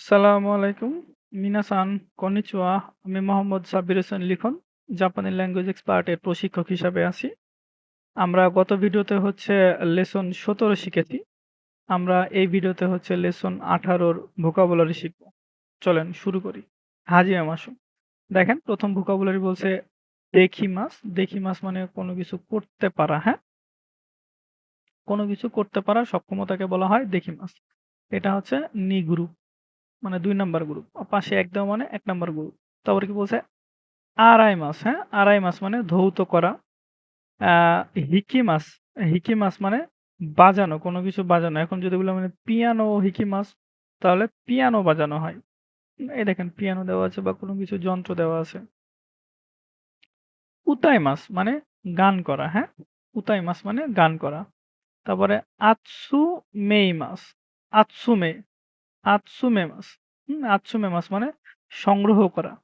আসসালামু আলাইকুম। মিনাসান, কনিচিওয়া। আমি মোহাম্মদ সাব্বির হোসেন লিখন। জাপানি ল্যাঙ্গুয়েজ এক্সপার্ট এর প্রশিক্ষক হিসাবে আছি। আমরা গত ভিডিওতে হচ্ছে লেসন ১৭ শিখেছি। আমরা এই ভিডিওতে হচ্ছে লেসন ১৮ র ভোকাবুলারি শিখব। চলেন শুরু করি। হাজিয়ামাসু। দেখেন প্রথম ভোকাবুলারি বলছে দেখিমাস। দেখিমাস মানে কোনো কিছু করতে পারা, হ্যাঁ? কোনো কিছু করতে পারা সক্ষমতাকে বলা হয় দেখি দেখিমাস। এটা হচ্ছে নি গ্রুপ। মানে ২ নাম্বার গ্রুপ। পাশে ১ দেওয়া মানে ১ নাম্বার গ্রুপ। তারপরে কি বলছে? আড়াই মাস, হ্যাঁ? আড়াই মাস মানে ধৌত করা। হিকি আ হিকিমাস, হিকিমাস মানে বাজানো, কোনো কিছু বাজানো। এখন যদি বলি মানে পিয়ানো হিকিমাস তাহলে পিয়ানো বাজানো হয়। এই দেখেন পিয়ানো দেওয়া আছে বা কোনো কিছু যন্ত্র দেওয়া আছে। উতাইমাস মানে গান করা, হ্যাঁ? উতাইমাস মানে গান করা। তারপরে আতসুমেইমাস, আতসুমে, আতসুমেমাস, হুম? আতসুমেমাস মানে সংগ্রহ করা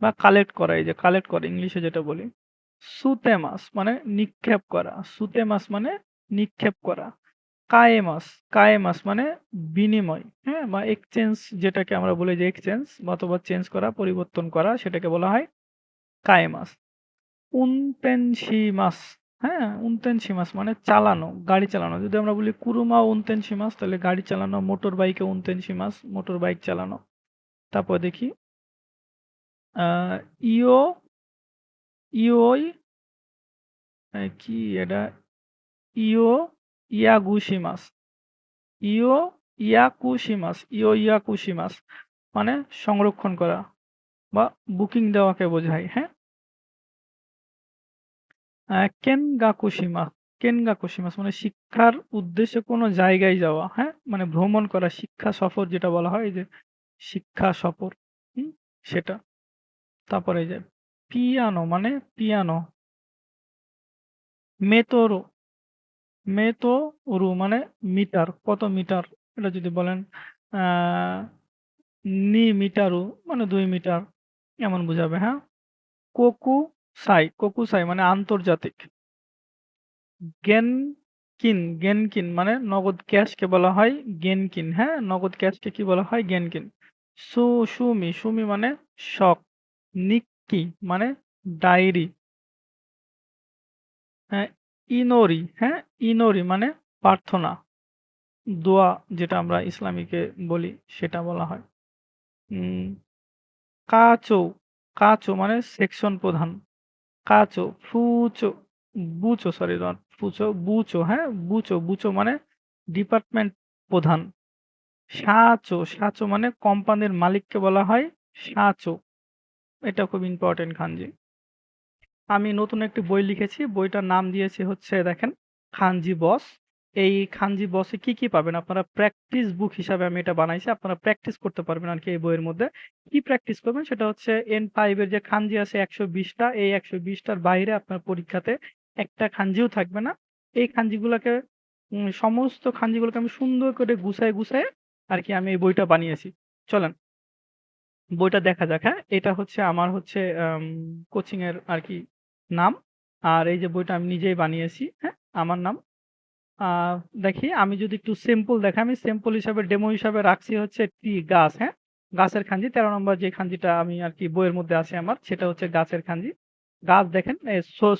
বা কালেক্ট করা। এই যে কালেক্ট করা ইংলিশে যেটা বলি। সুতেমাস মানে নিক্ষেপ করা। সুতেমাস মানে নিক্ষেপ করা। কায়েমাস, কায়েমাস মানে বিনিময়, হ্যাঁ? বা এক্সচেঞ্জ যেটাকে আমরা বলি যে এক্সচেঞ্জ অথবা চেঞ্জ করা, পরিবর্তন করা সেটাকে বলা হয় কায়েমাস। উনতেনশিমাস, হ্যাঁ? উনতেনশিমাস মানে চালানো, গাড়ি চালানো। যদি আমরা বলি কুরুমা উনতেনশিমাস তাহলে গাড়ি চালানো, মোটর বাইকে উনতেনশিমাস, মোটর বাইক চালানো। তারপর দেখি ইও ইওই কি এটা? ইও ইয়াগুশিমাস। ইও ইয়াকুশিমাস, ইও ইয়াকুশিমাস মানে সংরক্ষণ করা বা বুকিং দেওয়াকে বোঝায়, হ্যাঁ? আ কেনগাকুশিমা, কেনগাকুশিমাস মানে শিক্ষার উদ্দেশ্যে কোনো জায়গায় যাওয়া, হ্যাঁ? মানে ভ্রমণ করা, শিক্ষা সফর যেটা বলা হয় যে শিক্ষা সফর, হুম? সেটা। তারপরে যে পিয়ানো মানে পিয়ানো। মেতোরো, মেতোরু মানে মিটার, কত মিটার? এটা যদি বলেন আ নি মিটারু মানে ২ মিটার এমন বুঝাবে, হ্যাঁ? কোকুসাই, কোকুসাই মানে আন্তর্জাতিক। গেনকিন, গেনকিন মানে নগদ ক্যাশকে বলা হয় গেনকিন, হ্যাঁ? নগদ ক্যাশকে কি বলা হয়? গেনকিন। সু সুমি, সুমি মানে শখ। নিক্কি মানে ডায়েরি। হ্যাঁ, ইনোরি, হ্যাঁ? ইনোরি মানে প্রার্থনা। দোয়া যেটা আমরা ইসলামীকে বলি সেটা বলা হয়। কাচো, কাচো মানে সেকশন প্রধান। কাচো, ফুচো, বুচো সরি নট ফুচো, বুচো, হ্যাঁ? বুচো, বুচো মানে ডিপার্টমেন্ট প্রধান। সাচো, সাচো মানে কোম্পানির মালিককে বলা হয় সাচো। এটা খুব ইম্পর্টেন্ট খানজি। আমি নতুন একটি বই লিখেছি। বইটার নাম দিয়েছি হচ্ছে দেখেন খানজি বস। এই খানজি বসে কি, কি পাবেন? আপনারা প্র্যাকটিস বুক হিসাবে আমি এটা বানাইছি। আপনারা প্র্যাকটিস করতে পারবেন আর কি এই বইয়ের মধ্যে। কি প্র্যাকটিস করবেন? সেটা হচ্ছে N5 এর যে খানজি আছে একশো বিশটা এই একশো বিশটার বাইরে আপনার পরীক্ষাতে একটা খানজিও থাকবে না। এই খানজিগুলাকে সমস্ত খানজিগুলোকে আমি সুন্দর করে গুছায়ে, আর কি আমি এই বইটা বানিয়েছি। চলেন বইটা দেখা যাক, হ্যাঁ? এটা হচ্ছে আমার হচ্ছে আম কোচিং এর আরকি নাম। আর এই যে বইটা আমি নিজেই বানিয়েছি, হ্যাঁ? আমার নাম। দেখি আমি যদি একটু সিম্পল দেখাই, আমি সিম্পল হিসাবে ডেমো হিসাবে রাখছি হচ্ছে টি গাছ, হ্যাঁ? গাছের খাঞ্জি তেরো নম্বর যে খানজিটা আমি আর কি বইয়ের মধ্যে আছে আমার সেটা হচ্ছে গাছের খাঞ্জি গাছ দেখেন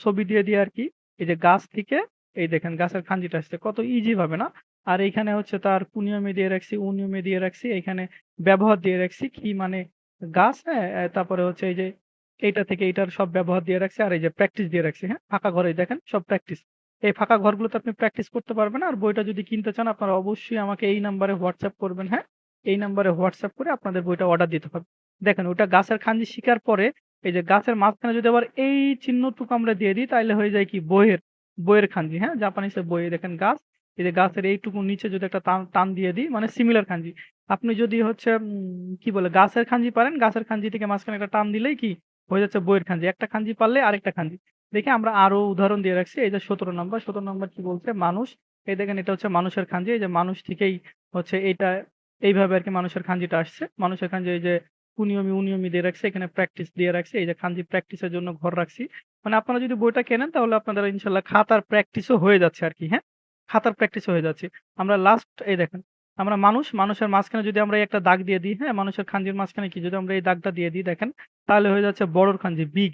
ছবি দিয়ে, দিয়ে আর কি এই যে গাছ থেকে এই দেখেন গাছের খাঞ্জিটা আসছে। কত ইজি ভাবে না? আর এইখানে হচ্ছে তার কুনিয়মে দিয়ে রাখছি, উনিয়মে দিয়ে রাখছি। এখানে ব্যবহার দিয়ে রাখছি। কি মানে গাছ, হ্যাঁ? তারপরে হচ্ছে এই যে এইটা থেকে এইটার সব ব্যবহার দিয়ে রাখছি। আর এই যে প্র্যাকটিস দিয়ে রাখছি, হ্যাঁ? ফাঁকা ঘরে দেখেন সব প্র্যাকটিস। এই ফাঁকা ঘরগুলোতে আপনি প্র্যাকটিস করতে পারবেন। আর বইটা যদি কিনতে চান আপনারা অবশ্যই আমাকে এই নাম্বারে হোয়াটসঅ্যাপ করবেন, হ্যাঁ? এই নাম্বারে WhatsApp করে আপনাদের বইটা অর্ডার দিতে হবে। দেখেন ওটা গাছের খানজি শিখার পরে এই যে গাছের মাঝখানে যদি আবার এই চিহ্নটুকু আমরা দিয়ে দিই তাহলে হয়ে যায় কি বইয়ের, বইয়ের খানজি, হ্যাঁ? জাপানিজের বই দেখেন গাছ। এই যে গাছের এইটুকু নিচে যদি একটা টান, টান দিয়ে দিই মানে সিমিলার খানজি। আপনি যদি হচ্ছে কি বলে গাছের খানজি পারেন, গাছের খানজি থেকে মাঝখানে একটা টান দিলেই কি হয়ে যাচ্ছে বইয়ের খানজি। একটা খানজি পারলে আরেকটা খানজি। দেখি আমরা আরও উদাহরণ দিয়ে রাখছি। এই যে সতেরো নম্বর সতেরো নম্বর কি বলছে? মানুষ। এই দেখেন এটা হচ্ছে মানুষের খানজি। এই যে মানুষ থেকেই হচ্ছে এইটা এইভাবে আর কি মানুষের খানজিটা আসছে। মানুষের খানজি এই যে কুনিয়মি, উনিয়মি দিয়ে রাখছে এখানে প্র্যাকটিস দিয়ে রাখছি। এই যে খানজি প্র্যাকটিসের জন্য ঘর রাখছি। মানে আপনারা যদি বইটা কেনেন তাহলে আপনাদের ইনশাল্লাহ খাতার প্র্যাকটিসও হয়ে যাচ্ছে আর কি হ্যাঁ? খাতার প্র্যাকটিসও হয়ে যাচ্ছে। আমরা লাস্ট এই দেখেন আমরা মানুষ, মানুষের মাঝখানে যদি আমরা একটা দাগ দিয়ে দিই, হ্যাঁ? মানুষের খাঞ্জির মাঝখানে কি যদি আমরা এই দাগটা দিয়ে দিই দেখেন, তাহলে হয়ে যাচ্ছে বড়র খাঞ্জি বিগ,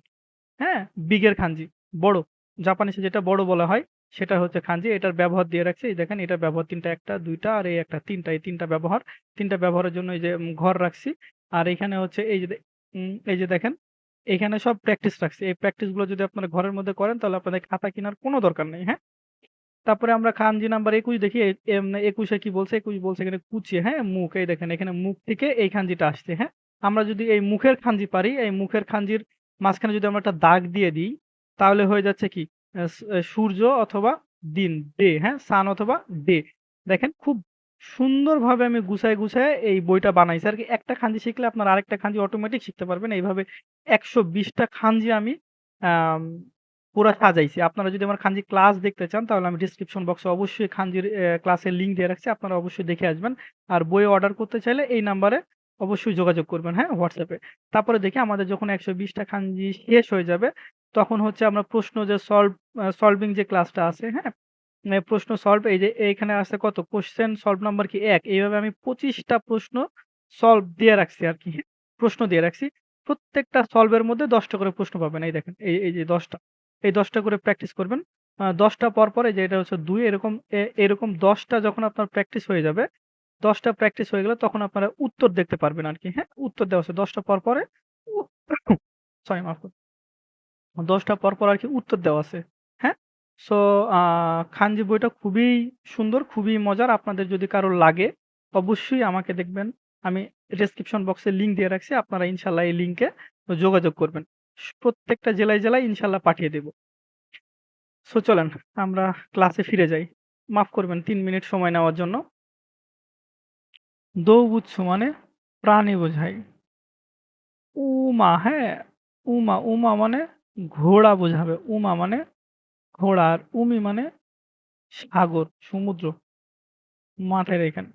হ্যাঁ? বিগের খাঞ্জি, বড়। জাপানিসে যেটা বড় বলা হয় সেটা হচ্ছে খাঞ্জি। এটার ব্যবহার দিয়ে রাখছি। এই দেখেন এটার ব্যবহার ৩ টা ১ টা ২ টা আর এই একটা তিনটা এই তিনটা ব্যবহার। তিনটা ব্যবহারের জন্য এই যে ঘর রাখছি। আর এখানে হচ্ছে এই যে এই যে দেখেন, এখানে সব প্র্যাকটিস রাখছি। এই প্র্যাকটিসগুলো যদি আপনারা ঘরের মধ্যে করেন তাহলে আপনাদের খাতা কেনার কোনো দরকার নেই, হ্যাঁ? তারপরে আমরা খানজি নাম্বার ২১ দেখি এ এম ২১ এ কি বলছে? ২১ বলছে এখানে কুচি, হ্যাঁ? মুখ এই দেখেন এখানে মুখ থেকে এই খানজিটা আসছে, হ্যাঁ? আমরা যদি এই মুখের খানজি পারি, এই মুখের খানজির মাঝখানে যদি আমরা একটা দাগ দিয়ে দিই, তাহলে হয়ে যাচ্ছে কি? সূর্য অথবা দিন, ডে, হ্যাঁ? সান অথবা ডে। দেখেন খুব সুন্দরভাবে আমি গুছায়, গুছায় এই বইটা বানাইছি আর কি একটা খানজি শিখলে আপনার আরেকটা খানজি অটোমেটিক শিখতে পারবেন। এইভাবে একশো বিশটা আমি আম পুরা সাজাইছি। আপনারা যদি আমার খানজি ক্লাস দেখতে চান তাহলে আমি ডেসক্রিপশন বক্সে অবশ্যই খানজির ক্লাসের লিঙ্ক দিয়ে রাখছি। আপনারা অবশ্যই দেখে আসবেন। আর বই অর্ডার করতে চাইলে এই নাম্বারে অবশ্যই যোগাযোগ করবেন, হ্যাঁ? হোয়াটসঅ্যাপে তারপরে দেখি আমাদের যখন একশো বিশটা খানজি শেষ হয়ে যাবে, তখন হচ্ছে আমরা প্রশ্ন যে সলভ সলভিং যে ক্লাসটা আছে, হ্যাঁ? প্রশ্ন সলভ এই যে এইখানে আছে কত? কোয়েশ্চেন সলভ নাম্বার কি এক এইভাবে আমি পঁচিশটা প্রশ্ন সলভ দিয়ে রাখছি আরকি, হ্যাঁ? প্রশ্ন দিয়ে রাখছি। প্রত্যেকটা সলভের মধ্যে দশটা করে প্রশ্ন পাবেন। এই দেখেন। এই এই যে ১০ টা। এই দশটা করে প্র্যাকটিস করবেন। ১০ পর, পরে এই যে এটা হচ্ছে দুই এরকম এরকম দশটা যখন আপনার প্র্যাকটিস হয়ে যাবে, দশটা প্র্যাকটিস হয়ে গেলে তখন আপনারা উত্তর দেখতে পারবেন আর কি হ্যাঁ? উত্তর দেওয়া আছে দশটা পর, পরে সরি মাফ করবেন। ১০ টা পর, আর কি উত্তর দেওয়া আছে, হ্যাঁ? সো খানজি বইটা খুবই সুন্দর, খুবই মজার। আপনাদের যদি কারও লাগে অবশ্যই আমাকে দেখবেন আমি ডেসক্রিপশন বক্সে লিঙ্ক দিয়ে রাখছি। আপনারা ইনশাআল্লাহ এই লিঙ্কে যোগাযোগ করবেন। প্রত্যেকটা জেলায়, জেলায় ইনশাল্লাহ পাঠিয়ে দেব। সো চলেন আমরা ক্লাসে ফিরে যাই। মাফ করবেন তিন মিনিট সময় নেওয়ার জন্য। দৌবুৎসু মানে প্রাণী বোঝাই উমা, হ্যাঁ? উমা, উমা মানে ঘোড়া বোঝাবে। উমা মানে ঘোড়া আর উমি মানে সাগর, সমুদ্র। মাঠের এখানে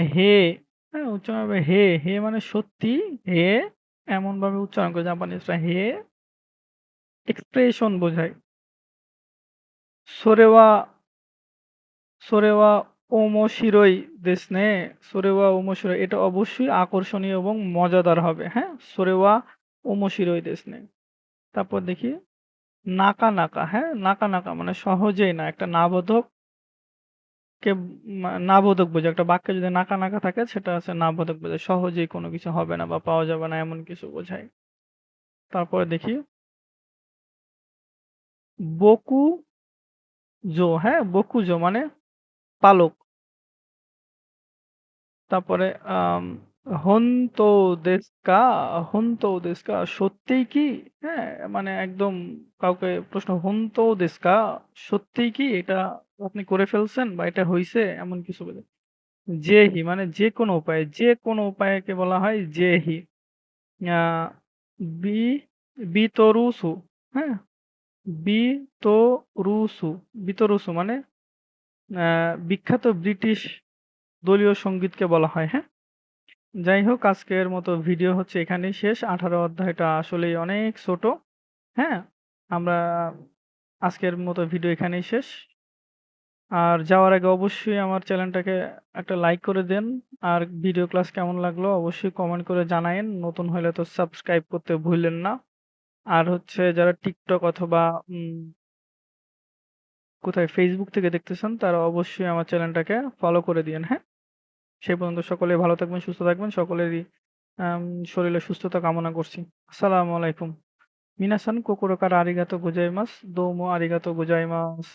হে, হ্যাঁ? হবে হে, হে মানে সত্যি, হে এমন ভাবে উচ্চারণ করে জাপানিজরা হে এক্সপ্রেশন বোঝায়। সোরেওয়া সোরেওয়া দেশ নে, সোরেওয়া ওমোশিরই, এটা অবশ্যই আকর্ষণীয় এবং মজাদার হবে হ্যাঁ? সোরেওয়া দেশ নে। তারপর দেখি নাকা নাকা হ্যাঁ? নাকা নাকা মানে সহজেই না, একটা নাবোধক কে মা নাবোধক বোঝায়। একটা বাক্যে যদি নাকা, নাকা থাকে সেটা হচ্ছে নাবোধক বোঝায়। সহজেই কোনো কিছু হবে না বা পাওয়া যাবে না এমন কিছু বোঝায়। তারপরে দেখি বকু জো হ্যাঁ? বকু জো মানে পালক। তারপরে হোনতো দেশু কা? হোনতো সত্যিই কি? হ্যাঁ? মানে একদম কাউকে প্রশ্ন হন্ত দেশকা সত্যিই কি এটা আপনি করে ফেলছেন বা এটা হইছে এমন কিছু বোঝায়। জেহি মানে যেকোনো উপায়ে, যে কোনো উপায়কে বলা হয় জেহি। বি বিতরুসু, হ্যাঁ? বিতরুসু, বিতরুসু মানে বিখ্যাত ব্রিটিশ দলীয় সঙ্গীতকে বলা হয়, হ্যাঁ? যাই হোক আজকের মতো ভিডিও হচ্ছে এখানেই শেষ। ১৮ অধ্যায়টা আসলেই অনেক ছোট, হ্যাঁ? আমরা আজকের মতো ভিডিও এখানেই শেষ। আর যাওয়ার আগে অবশ্যই আমার চ্যানেলটাকে একটা লাইক করে দেন। আর ভিডিও ক্লাস কেমন লাগল অবশ্যই কমেন্ট করে জানায়েন। নতুন হলে তো সাবস্ক্রাইব করতে ভুললেন না। আর হচ্ছে যারা টিকটক অথবা কোথায় ফেসবুক থেকে দেখতেছেন তারা অবশ্যই আমার চ্যানেলটাকে ফলো করে দিয়েন, হ্যাঁ? সেই পর্যন্ত সকলেই ভালো থাকবেন, সুস্থ থাকবেন। সকলেরই শরীরে সুস্থতা কামনা করছি। আসসালামু আলাইকুম। মিনাসান কোকোরো কারা আরিগাতো গোজাইমাসু। দোমো আরিগাতো গোজাইমাসু।